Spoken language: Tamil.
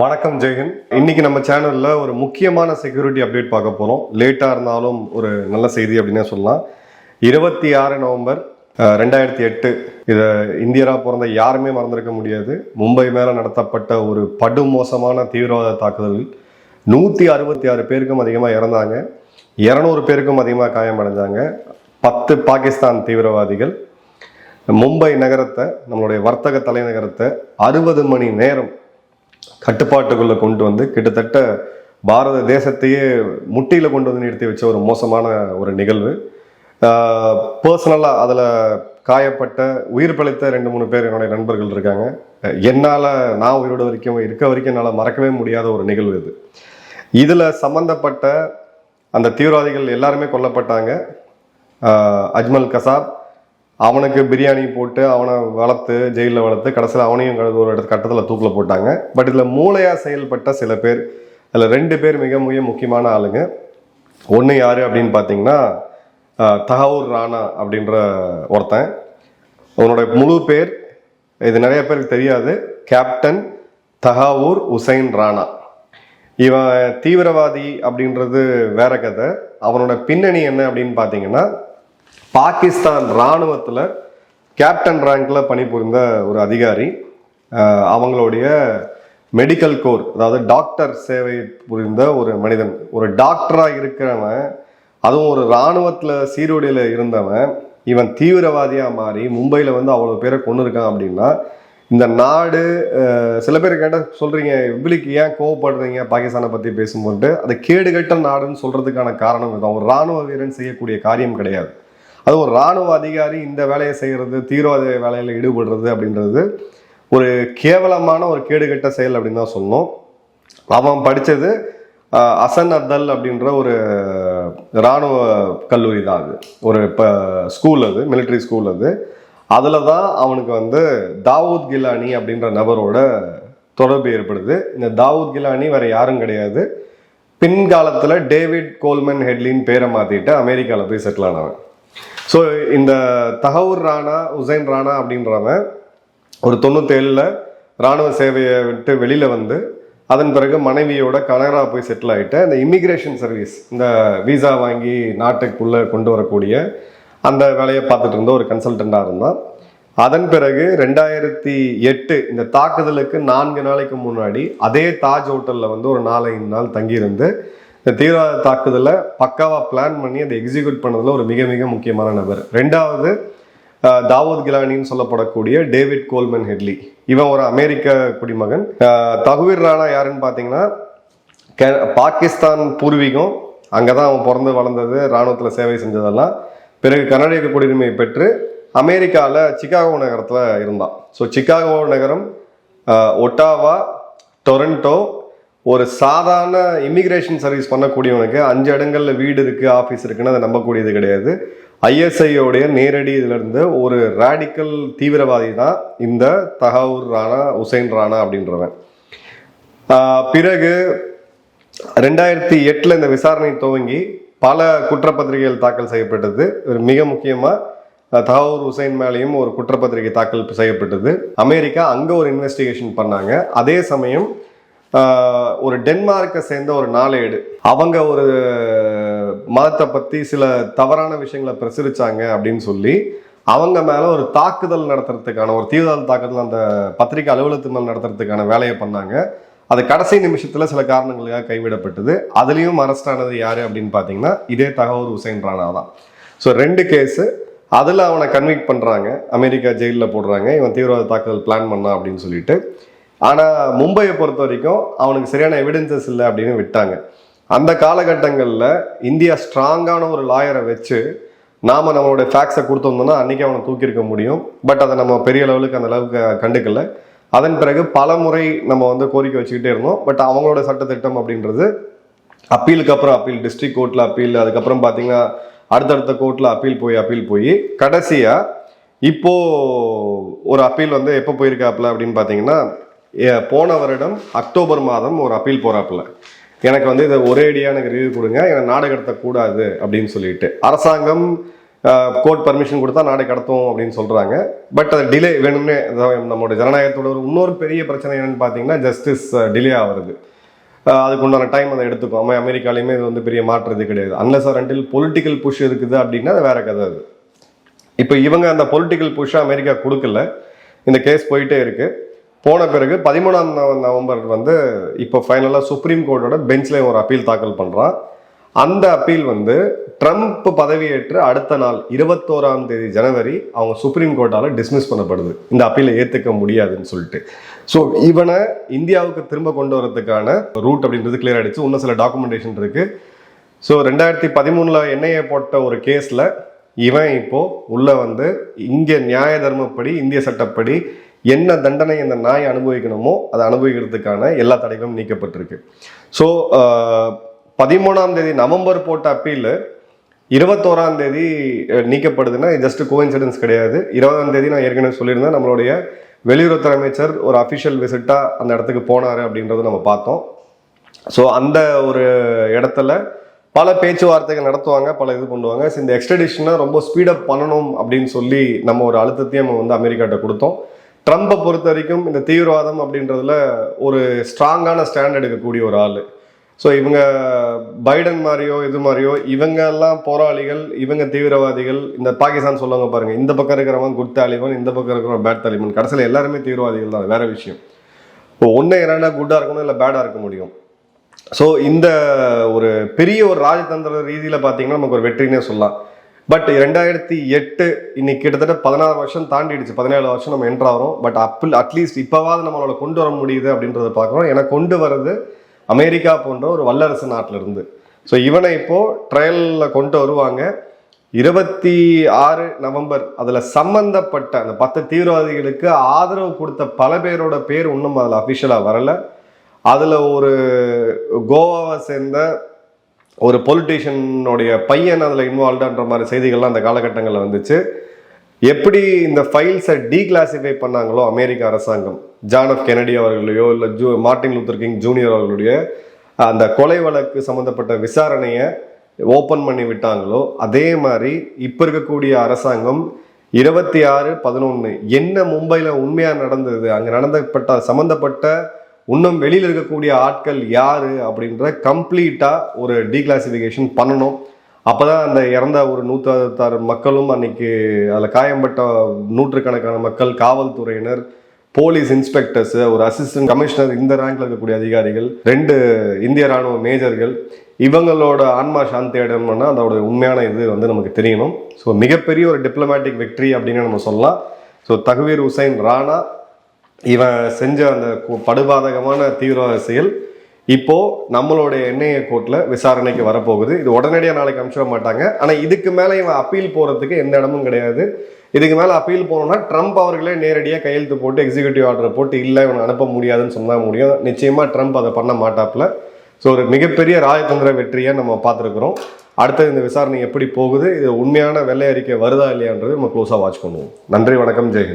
வணக்கம் ஜெயஹிந்த் இன்னைக்கு நம்ம சேனல்ல ஒரு முக்கியமான செக்யூரிட்டி அப்டேட் பார்க்க போறோம். லேட்டா இருந்தாலும் ஒரு நல்ல செய்தி அப்படின்னே சொல்லலாம். இருபத்தி ஆறு நவம்பர் ரெண்டாயிரத்தி எட்டு. இதை இந்தியரா பிறந்த யாருமே மறந்திருக்க முடியாது. மும்பை மேல நடத்தப்பட்ட ஒரு படுமோசமான தீவிரவாத தாக்குதலில் நூற்றி அறுபத்தி ஆறு பேருக்கும் அதிகமாக இறந்தாங்க. இரநூறு பேருக்கும் அதிகமாக காயமடைஞ்சாங்க பத்து பாகிஸ்தான் தீவிரவாதிகள். மும்பை நகரத்தை நம்மளுடைய வர்த்தக தலைநகரத்தை அறுபது மணி நேரம் கட்டுப்பாட்டுக்குள்ள கொண்டு வந்து கிட்டத்தட்ட பாரத தேசத்தையே முட்டியில் கொண்டு வந்து நிறுத்தி வச்ச ஒரு மோசமான ஒரு நிகழ்வு. பர்சனலாக அதில் காயப்பட்ட உயிர் பிழைத்த ரெண்டு மூணு பேர் என்னுடைய நண்பர்கள் இருக்காங்க. என்னால் நான் உயிரோட வரைக்கும் இருக்க வரைக்கும் என்னால் மறக்கவே முடியாத ஒரு நிகழ்வு இது. இதில் சம்பந்தப்பட்ட அந்த தீவிரவாதிகள் எல்லாருமே கொல்லப்பட்டாங்க. அஜ்மல் கசாப் அவனுக்கு பிரியாணி போட்டு அவனை வளர்த்து ஜெயிலில் வளர்த்து கடைசியில் அவனையும் ஒரு இடத்து கட்டத்தில் தூக்கில் போட்டாங்க. பட் இதில் மூளையாக செயல்பட்ட சில பேர் அதில் ரெண்டு பேர் மிக மிக முக்கியமான ஆளுங்க. ஒன்று யார் அப்படின்னு பார்த்தீங்கன்னா தகவூர் ராணா அப்படின்ற ஒருத்தன். அவனோட முழு பேர் இது நிறைய பேருக்கு தெரியாது கேப்டன் தகாவூர் உசைன் ராணா. இவன் தீவிரவாதி அப்படின்றது வேற கதை. அவனோட பின்னணி என்ன அப்படின்னு பார்த்தீங்கன்னா பாகிஸ்தான் இராணுவத்தில் கேப்டன் ரேங்கில் பணிபுரிந்த ஒரு அதிகாரி அவங்களுடைய மெடிக்கல் கோர் அதாவது டாக்டர் சேவை புரிந்த ஒரு மனிதன். ஒரு டாக்டராக இருக்கிறவன் அதுவும் ஒரு இராணுவத்தில் சீருடையில் இருந்தவன் இவன் தீவிரவாதியாக மாறி மும்பையில் வந்து அவ்வளோ பேரை கொண்டு இருக்கான் அப்படின்னா இந்த நாடு சில பேர் கேட்டால் சொல்கிறீங்க இவ்வளிக்கு ஏன் கோவப்படுறீங்க பாகிஸ்தானை பற்றி பேசும்போது அது கேடுகட்ட நாடுன்னு சொல்கிறதுக்கான காரணம் இதுதான். ஒரு இராணுவ வீரன் செய்யக்கூடிய காரியம் கிடையாது. அது ஒரு இராணுவ அதிகாரி இந்த வேலையை செய்கிறது தீவிரவாத வேலையில் ஈடுபடுறது அப்படின்றது ஒரு கேவலமான ஒரு கேடுகட்ட செயல் அப்படின்னு தான் சொல்லணும். அவன் படித்தது அசன் அத்தல் அப்படின்ற ஒரு இராணுவ கல்லூரி தான் அது. ஒரு இப்போ ஸ்கூல் அது மிலிட்ரி ஸ்கூல் அது. அதில் தான் அவனுக்கு வந்து தாவூத் கிலானி அப்படின்ற நபரோட தொடர்பு ஏற்படுது. இந்த தாவூத் கிலானி வேற யாரும் கிடையாது. பின்காலத்தில் டேவிட் கோல்மன் ஹெட்லின் பேரை மாற்றிட்டு அமெரிக்காவில் போய் செட்டில் ஆனவன். ஸோ இந்த தகவூர் ராணா உசைன் ராணா அப்படின்றவன் ஒரு தொண்ணூத்தேழில் ராணுவ சேவையை விட்டு வெளியில் வந்து அதன் பிறகு மனைவியோட கனடா போய் செட்டில் ஆகிட்டு இந்த இமிக்ரேஷன் சர்வீஸ் இந்த விசா வாங்கி நாட்டுக்குள்ளே கொண்டு வரக்கூடிய அந்த வேலையை பார்த்துட்டு இருந்த ஒரு கன்சல்டண்ட்டாக இருந்தான். அதன் பிறகு ரெண்டாயிரத்தி எட்டு இந்த தாக்குதலுக்கு நான்கு நாளைக்கு முன்னாடி அதே தாஜ் ஹோட்டலில் வந்து ஒரு நாலஞ்சு நாள் தங்கியிருந்து இந்த தீவிரவாத தாக்குதலை பக்காவாக பிளான் பண்ணி அதை எக்ஸிக்யூட் பண்ணதில் ஒரு மிக மிக முக்கியமான நபர். ரெண்டாவது தாவூத் கிலானின்னு சொல்லப்படக்கூடிய டேவிட் கோல்மன் ஹெட்லி. இவன் ஒரு அமெரிக்க குடிமகன். தகுவீர் ராணா யாருன்னு பார்த்தீங்கன்னா பாகிஸ்தான் பூர்வீகம். அங்கே தான் அவன் பிறந்து வளர்ந்தது இராணுவத்தில் சேவை செஞ்சதெல்லாம். பிறகு கனடிய குடியுரிமை பெற்று அமெரிக்காவில் சிகாகோ நகரத்தில் இருந்தான். ஸோ சிகாகோ நகரம் ஒட்டாவா டொரண்டோ ஒரு சாதாரண இமிக்ரேஷன் சர்வீஸ் பண்ணக்கூடியவனுக்கு அஞ்சு இடங்களில் வீடு இருக்குது ஆஃபீஸ் இருக்குன்னு அதை நம்பக்கூடியது கிடையாது. ஐஎஸ்ஐயோடைய நேரடி இதிலிருந்து ஒரு ராடிக்கல் தீவிரவாதி தான் இந்த தகவூர் ராணா உசைன் ராணா அப்படின்றவன். பிறகு ரெண்டாயிரத்தி எட்டில் இந்த விசாரணை துவங்கி பல குற்றப்பத்திரிகைகள் தாக்கல் செய்யப்பட்டது. ஒரு மிக முக்கியமாக அஹ், தகவூர் உசைன் மேலேயும் ஒரு குற்றப்பத்திரிகை தாக்கல் செய்யப்பட்டது. அமெரிக்கா அங்கே ஒரு இன்வெஸ்டிகேஷன் பண்ணாங்க. அதே சமயம் ஒரு டென்மார்க்கை சேர்ந்த ஒரு நாளேடு. அவங்க ஒரு மதத்தை பற்றி சில தவறான விஷயங்களை பிரசுரிச்சாங்க அப்படின்னு சொல்லி அவங்க மேலே ஒரு தாக்குதல் நடத்துறதுக்கான ஒரு தீவிரவாத தாக்குதல் அந்த பத்திரிகை அலுவலகத்து மேலே நடத்துறதுக்கான வேலையை பண்ணாங்க. அது கடைசி நிமிஷத்தில் சில காரணங்களுக்காக கைவிடப்பட்டது. அதுலேயும் அரெஸ்ட் ஆனது யார் அப்படின்னு பார்த்தீங்கன்னா இதே தகவல் உசைன் ராணா தான். ஸோ ரெண்டு கேஸு அதில் அவனை கன்விக்ட் பண்ணுறாங்க அமெரிக்கா ஜெயிலில் போடுறாங்க. இவன் தீவிரவாத தாக்குதல் பிளான் பண்ணான் அப்படின்னு சொல்லிட்டு. ஆனால் மும்பையை பொறுத்த வரைக்கும் அவனுக்கு சரியான எவிடன்சஸ் இல்லை அப்படின்னு விட்டாங்க. அந்த காலகட்டங்களில் இந்தியா ஸ்ட்ராங்கான ஒரு லாயரை வச்சு நாம் நம்மளோட ஃபேக்ஸை கொடுத்தோம்னா அன்றைக்கி அவனை தூக்கியிருக்க முடியும். பட் அதை நம்ம பெரிய லெவலுக்கு அந்த அளவுக்கு கண்டுக்கல. அதன் பிறகு பல முறை நம்ம வந்து கோரிக்கை வச்சுக்கிட்டே இருந்தோம். பட் அவங்களோட சட்டத்திட்டம் அப்படின்றது அப்பீலுக்கு அப்புறம் அப்பீல் டிஸ்ட்ரிக்ட் கோர்ட்டில் அப்பீல் அதுக்கப்புறம் பார்த்தீங்கன்னா அடுத்தடுத்த கோர்ட்டில் அப்பீல் போய் அப்பீல் போய் கடைசியாக இப்போது ஒரு அப்பீல் வந்து எப்போ போயிருக்காப்புல அப்படின்னு பார்த்தீங்கன்னா போன வருடம் அக்டோபர் மாதம் ஒரு அப்பீல் போகிறாப்புல எனக்கு வந்து இதை ஒரே அடியாக எனக்கு ரிவ்யூ கொடுங்க. எனக்கு நாடு கடத்தக்கூடாது அப்படின்னு சொல்லிட்டு. அரசாங்கம் கோர்ட் பர்மிஷன் கொடுத்தா நாடு கடத்தும் அப்படின்னு சொல்கிறாங்க பட் அது டிலே வேணும்னே நம்மளுடைய ஜனநாயகத்தோட ஒரு இன்னொரு பெரிய பிரச்சனை என்னென்னு பார்த்தீங்கன்னா ஜஸ்டிஸ் டிலே ஆகுறது அதுக்கு உண்டான டைம் அதை எடுத்துக்கும். அமெரிக்காலையுமே இது வந்து பெரிய மாற்றுறது கிடையாது. Unless or until political push இருக்குது அப்படின்னா அது வேற கதை அது. இப்போ இவங்க அந்த பொலிட்டிக்கல் புஷ்ஷை அமெரிக்கா கொடுக்கல. இந்த கேஸ் போயிட்டே இருக்குது போன பிறகு பதிமூணாம் நவம்பர் வந்து இப்போ ஃபைனலாக சுப்ரீம் கோர்ட்டோட பெஞ்ச்லேயும் ஒரு அப்பீல் தாக்கல் பண்ணுறான் அந்த அப்பீல் வந்து ட்ரம்ப் பதவியேற்று அடுத்த நாள் இருபத்தோராம் தேதி ஜனவரி அவங்க சுப்ரீம் கோர்ட்டால டிஸ்மிஸ் பண்ணப்படுது. இந்த அப்பீலை ஏற்றுக்க முடியாதுன்னு சொல்லிட்டு. ஸோ இவனை இந்தியாவுக்கு திரும்ப கொண்டு வரதுக்கான ரூட் அப்படின்றது கிளியர் ஆகிடுச்சு இன்னும் சில டாக்குமெண்டேஷன் இருக்குது ஸோ ரெண்டாயிரத்தி பதிமூணில் என்ஐஏ போட்ட ஒரு கேஸில் இவன் இப்போது உள்ளே வந்து இங்கே நியாய தர்மப்படி இந்திய சட்டப்படி என்ன தண்டனை இந்த நாய் அனுபவிக்கணுமோ அதை அனுபவிக்கிறதுக்கான எல்லா தடைகளும் நீக்கப்பட்டிருக்கு. ஸோ பதிமூணாம் தேதி நவம்பர் போட்ட அப்பீல் இருபத்தோராம் தேதி நீக்கப்படுதுன்னா ஜஸ்ட் கோயின்சிடன்ஸ் கிடையாது. இருபதாம் தேதி நான் ஏற்கனவே சொல்லியிருந்தேன் நம்மளுடைய வெளியுறவுத்துறை அமைச்சர் ஒரு அஃபிஷியல் விசிட்டாக அந்த இடத்துக்கு போனாரு அப்படின்றத நம்ம பார்த்தோம். ஸோ அந்த ஒரு இடத்துல பல பேச்சுவார்த்தைகள் நடத்துவாங்க பல இது பண்ணுவாங்க. இந்த எக்ஸ்ட்ரடிஷனை ரொம்ப ஸ்பீடப் பண்ணணும் அப்படின்னு சொல்லி நம்ம ஒரு அழுத்தத்தையும் நம்ம வந்து அமெரிக்காட்ட கொடுத்தோம். ட்ரம்ப்பை பொறுத்த வரைக்கும் இந்த தீவிரவாதம் அப்படின்றதுல ஒரு ஸ்ட்ராங்கான ஸ்டாண்ட் எடுக்கக்கூடிய ஒரு ஆள். ஸோ இவங்க பைடன் மாதிரியோ இது மாதிரியோ இவங்க எல்லாம் போராளிகள் இவங்க தீவிரவாதிகள் இந்த பாகிஸ்தான் சொல்லுவாங்க பாருங்கள் இந்த பக்கம் இருக்கிறவன் குட் தாலிபன் இந்த பக்கம் இருக்கிறவன் பேட் தாலிபன். கடைசியில் எல்லாருமே தீவிரவாதிகள் தான் வேற விஷயம். இப்போ ஒன்று என்னன்னா குட்டாக இருக்கணும் இல்லை பேடாக இருக்க முடியும். ஸோ இந்த ஒரு பெரிய ஒரு ராஜதந்திர ரீதியில் பார்த்தீங்கன்னா நமக்கு ஒரு வெற்றினே சொல்லலாம். பட் ரெண்டாயிரத்தி எட்டு இன்னைக்கு கிட்டத்தட்ட பதினாறு வருஷம் தாண்டிடுச்சு. பதினேழு வருஷம் நம்ம என்ட்ரு ஆகிறோம். பட் அப்பில் அட்லீஸ்ட் இப்போவாது நம்மளால் கொண்டு வர முடியுது அப்படின்றத பார்க்குறோம். ஏன்னா கொண்டு வர்றது அமெரிக்கா போன்ற ஒரு வல்லரசு நாட்டிலிருந்து. ஸோ இவனை இப்போது ட்ரையலில் கொண்டு வருவாங்க. இருபத்தி ஆறு நவம்பர் அதில் சம்பந்தப்பட்ட அந்த பத்து தீவிரவாதிகளுக்கு ஆதரவு கொடுத்த பல பேரோட பேர் இன்னும் அதில் அஃபிஷியலாக வரலை. அதில் ஒரு கோவாவை சேர்ந்த ஒரு பொலிட்டீஷியனுடைய பையன் அதில் இன்வால்வ்டான்ற மாதிரி செய்திகள்லாம் அந்த காலகட்டங்களில் வந்துச்சு. எப்படி இந்த ஃபைல்ஸை டீக்ளாசிஃபை பண்ணாங்களோ அமெரிக்க அரசாங்கம் ஜான் ஆஃப் கெனடி அவர்களையோ இல்லை ஜூ மார்ட்டின் லூத்தர் கிங் ஜூனியர் அவர்களுடைய அந்த கொலை வழக்கு சம்மந்தப்பட்ட விசாரணையை ஓப்பன் பண்ணி விட்டாங்களோ அதே மாதிரி இப்போ இருக்கக்கூடிய அரசாங்கம் இருபத்தி ஆறு பதினொன்று என்ன மும்பையில் உண்மையாக நடந்தது அங்கே நடந்தப்பட்ட சம்மந்தப்பட்ட இன்னும் வெளியில் இருக்கக்கூடிய ஆட்கள் யார் அப்படின்ற கம்ப்ளீட்டாக ஒரு டீக்ளாசிஃபிகேஷன் பண்ணணும். அப்போ தான் அந்த இறந்த ஒரு நூற்றி மக்களும் அன்னைக்கு அதில் காயம்பட்ட நூற்றுக்கணக்கான மக்கள் காவல்துறையினர் போலீஸ் இன்ஸ்பெக்டர்ஸ் ஒரு அசிஸ்டன்ட் கமிஷனர் இந்த ரேங்க்ல இருக்கக்கூடிய அதிகாரிகள் ரெண்டு இந்திய ராணுவ மேஜர்கள் இவங்களோட ஆன்மா சாந்தி அடையணும்னா அதோட உண்மையான இது வந்து நமக்கு தெரியணும். ஸோ மிகப்பெரிய ஒரு டிப்ளமேட்டிக் வெற்றி அப்படின்னு நம்ம சொல்லலாம். ஸோ தகுவீர் ஹுசைன் ராணா இவன் செஞ்ச அந்த படுபாதகமான தீவிரவாத செயல் இப்போ நம்மளுடைய என்ஐஏ கோர்ட்ல விசாரணைக்கு வரப்போகுது. இது உடனடியாக நாளைக்கு அனுப்பிச்சிட மாட்டாங்க. ஆனா இதுக்கு மேல இவன் அப்பீல் போறதுக்கு எந்த இடமும் கிடையாது. இதுக்கு மேல அப்பீல் போனோம்னா ட்ரம்ப் அவர்களே நேரடியாக கையெழுத்து போட்டு எக்ஸிகியூட்டிவ் ஆர்டர் போட்டு இல்லை இவனை அனுப்ப முடியாதுன்னு சொன்னா முடியும். நிச்சயமா ட்ரம்ப் அதை பண்ண மாட்டாப்ல ஸோ ஒரு மிகப்பெரிய ராஜதந்திர வெற்றியை நம்ம பார்த்துருக்குறோம். அடுத்தது இந்த விசாரணை எப்படி போகுது? இது உண்மையான வெள்ளை அறிக்கை வருதா இல்லையான்றது நம்ம க்ளோஸாக வாட்ச் பண்ணுவோம். நன்றி வணக்கம் ஜெயஹிந்த்.